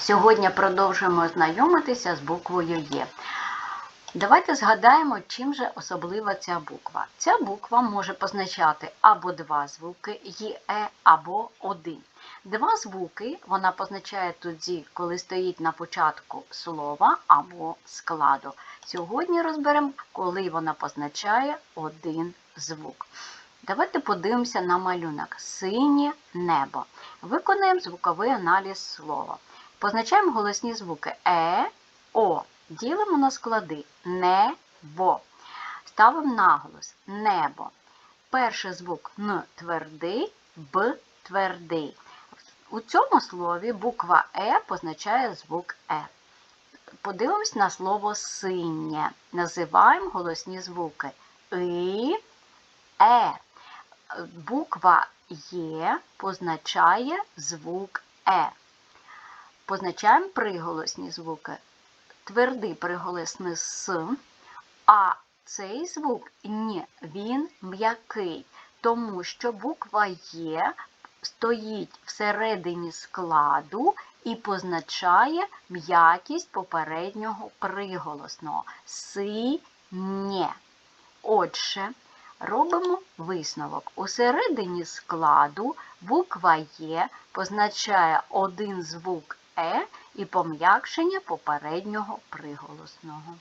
Сьогодні продовжуємо знайомитися з буквою Є. Давайте згадаємо, чим же особлива ця буква. Ця буква може позначати або два звуки ЄЕ, або один. Два звуки вона позначає тоді, коли стоїть на початку слова або складу. Сьогодні розберемо, коли вона позначає один звук. Давайте подивимося на малюнок. Синє небо. Виконаємо звуковий аналіз слова. Позначаємо голосні звуки Е, О. Ділимо на склади небо. Ставимо наголос небо. Перший звук Н твердий, Б твердий. У цьому слові буква Е позначає звук Е. Подивимось на слово синє. Називаємо голосні звуки И, Е. Буква Є позначає звук Е. Позначаємо приголосні звуки. Твердий приголосний С, а цей звук Н, він м'який, тому що буква Є стоїть всередині складу і позначає м'якість попереднього приголосного Си-нє. Отже, робимо висновок. Усередині складу буква Є позначає один звук Е і пом'якшення попереднього приголосного.